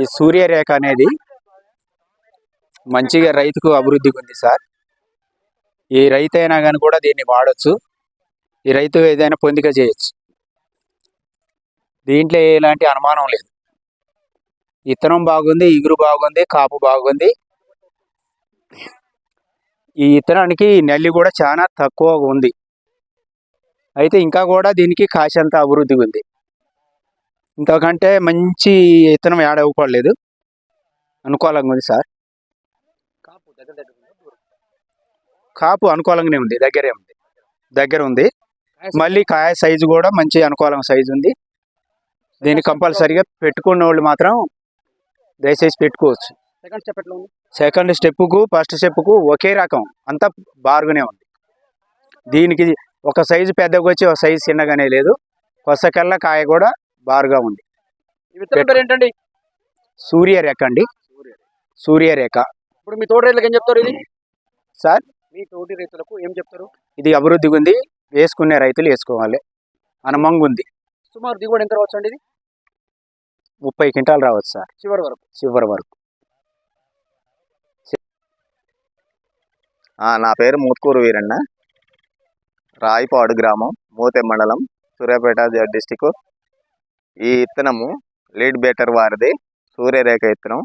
ఈ సూర్యరేఖ అనేది మంచిగా రైతుకు అభివృద్ధి ఉంది సార్. ఈ రైతు అయినా కానీ కూడా దీన్ని వాడచ్చు. ఈ రైతు ఏదైనా పొందిక చేయొచ్చు. దీంట్లో ఎలాంటి అనుమానం లేదు. ఇత్తనం బాగుంది ఇగురు బాగుంది కాపు బాగుంది. ఈ ఇత్తనానికి నల్లి కూడా చాలా తక్కువగా ఉంది. అయితే ఇంకా కూడా దీనికి కాశంత అభివృద్ధి ఉంది. ఇంతకంటే మంచి ఇత్తనం యాడ్ అవ్వకూడలేదు. అనుకూలంగా ఉంది సార్? కాపు అనుకూలంగానే ఉంది. దగ్గరే ఉంది. దగ్గర ఉంది. మళ్ళీ కాయ సైజు కూడా మంచి అనుకూలంగా సైజు ఉంది. దీన్ని కంపల్సరిగా పెట్టుకున్న వాళ్ళు మాత్రం దయచేసి పెట్టుకోవచ్చు. సెకండ్ స్టెప్ ఎట్లా ఉంది? సెకండ్ స్టెప్కు ఫస్ట్ స్టెప్కు ఒకే రకం. అంతా బారుగానే ఉంది. దీనికి ఒక సైజు పెద్దగా వచ్చి ఒక సైజు చిన్నగానే లేదు. కొసకల్లా కాయ కూడా బారుగా ఉంది. ఏంటండి? సూర్యరేఖ అండి. సూర్యరేఖ. ఇప్పుడు మీ తోటి రైతులకు ఏం చెప్తారు ఇది? సార్? మీ తోటి రైతులకు ఏం చెప్తారు? ఇది అభివృద్ధిగా ఉంది. వేసుకునే రైతులు వేసుకోవాలి. అనుమంగా ఉంది. సుమారు దిగుబడి ఎంత రావచ్చు అండి ఇది? ముప్పై క్వింటాలు రావచ్చు సార్. చివరి వరకు. చివరి వరకు. ఆ, నా పేరు మూత్కూరు వీరన్న. రాయిపాడు గ్రామం మూతే మండలం సూర్యాపేట డిస్టిక్ ఈ ఇత్తనము లీడ్ బెటర్ వారిది. సూర్యరేఖ ఇత్తనం.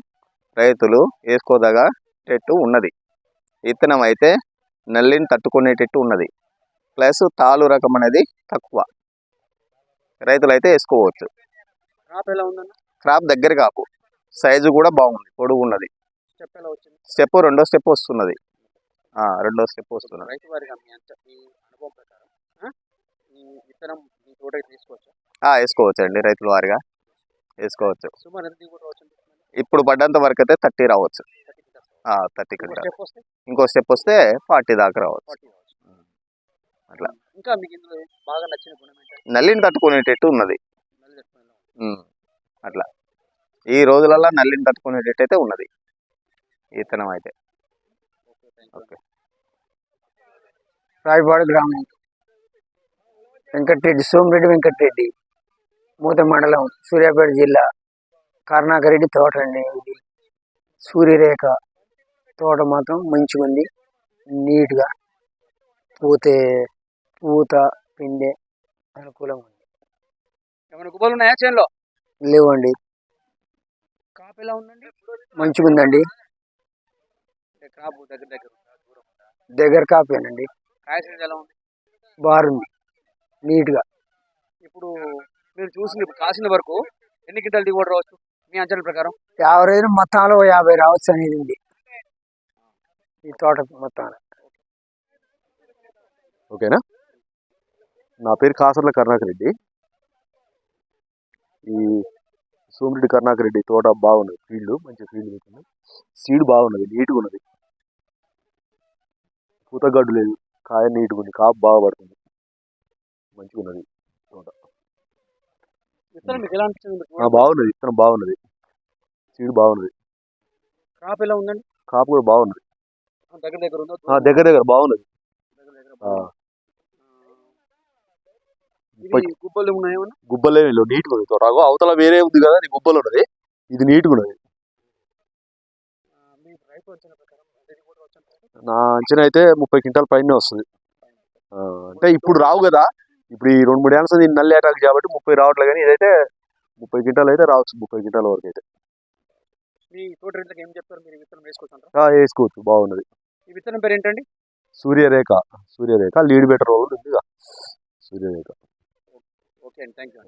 రైతులు వేసుకోదగటట్టు ఉన్నది. ఇత్తనం అయితే నల్లిని తట్టుకునేటట్టు ఉన్నది. ప్లస్ తాలు రకం అనేది తక్కువ. రైతులు అయితే వేసుకోవచ్చు. క్రాప్ దగ్గర కాపు సైజు కూడా బాగుంది. పొడుగు ఉన్నది. స్టెప్ ఎలా వచ్చింది? స్టెప్ రెండో స్టెప్ వస్తున్నది. రెండో స్టెప్ వస్తున్నది రైతు వారిగా మీ అంత మీ అనుభవం ప్రకారం ఆ? ఈ విత్తనం మీ తోటకి తీసుకోవచ్చు ఆ, వేసుకోవచ్చు అండి రైతుల వారిగా వేసుకోవచ్చు. ఇప్పుడు పడ్డంత వరకు అయితే థర్టీ రావచ్చు. థర్టీ కింద. ఇంకో స్టెప్ వస్తే? ఫార్టీ దాకా రావచ్చు. అట్లా. ఇంకా మీకు ఇందులో బాగా నచ్చిన గుణం ఏంటంటే నల్లిని తట్టుకునేటట్టు ఉన్నది. అట్లా. ఈ రోజులలో నల్లిని తట్టుకునేటట్టు అయితే ఉన్నది. ఈతనం అయితే. ఓకే రాయపాడు గ్రామం. వెంకటరెడ్డి సోమిరెడ్డి వెంకటరెడ్డి. మూత మండలం సూర్యాపేట జిల్లా కరుణాకరెడ్డి తోట అండి ఇది. సూర్యరేఖ తోట మాత్రం మంచిగా ఉంది. నీట్గా పూతే పూత పిందె అనుకూలంగా ఉంది. ఏమైనా గుబ్బలు ఉన్నాయా చేనులో? లేవండి. కాపు ఎలా ఉందండి? మంచిగా ఉందండి. దగ్గర దగ్గర దగ్గర కాపేనండి. కాయ సైజ్ ఎలా ఉంది? బారుంది నీట్గా. ఇప్పుడు మీరు చూసిన ఇప్పుడు కాసిన వరకు ఎన్ని గింటలు దిగుబడి రావచ్చు? మీ అంచనా ప్రకారం? యావరేజ్ మొత్తంలో యాభై రావచ్చు అనేది ఉంది. ఈ తోట మొత్తం ఓకేనా? నా పేరు కాసర్ల కరుణాకర్ రెడ్డి. ఈ సోమిరెడ్డి కరుణాకర్ రెడ్డి తోట బాగున్నది ఫీల్డ్ మంచి ఫీల్డ్ పెట్టింది సీడ్ బాగున్నది నీట్గా ఉన్నది. పూతగడ్డు లేదు కాయ నీట్గా ఉంది కాపు బాగా పడుతుంది. మంచిగా ఉన్నది విత్తనం మీకు ఎలా అనిపించింది ఆ, బాగున్నది. విత్తనం బాగున్నది. సీడ్ బాగున్నది. కాపు ఎలా ఉందండి? కాపు కూడా బాగున్నది ఆ, దగ్గర దగ్గర ఉందా? ఆ, దగ్గర దగ్గర బాగున్నది. దగ్గర దగ్గర ఆ, ఇది గుబ్బలు ఉన్నాయా ఏమన్నా? గుబ్బలే లేవు. నీట్గా ఉంది తోట అగో అవతల వేరే ఉంది కదా గుబ్బలు ఉన్నది. ఇది నీట్గా ఉన్నది. ఆ, మీ రైతు ప్రకారం దిగుబడి? నా అంచనా అయితే ముప్పై క్వింటాల పైన వస్తుంది. ఆ, అంటే ఇప్పుడు రావు కదా ఇప్పుడు ఈ రెండు మూడు ఏళ్ళ దీన్ని నల్లి అటాక్ కాబట్టి ముప్పై రావట్లేదు కానీ ఇదైతే ముప్పై క్వింటాలు అయితే రావచ్చు ముప్పై క్వింటాల వరకు అయితే. మీ తోట రైతులకు ఏం చెప్తారు మీరు విత్తనం వేసుకోవచ్చు వేసుకోవచ్చు బాగున్నది. ఈ విత్తనం పేరు ఏంటండి? సూర్యరేఖ సూర్యరేఖ లీడ్ బెటర్ ఉంది సూర్యరేఖ. ఓకే అండి థ్యాంక్ యూ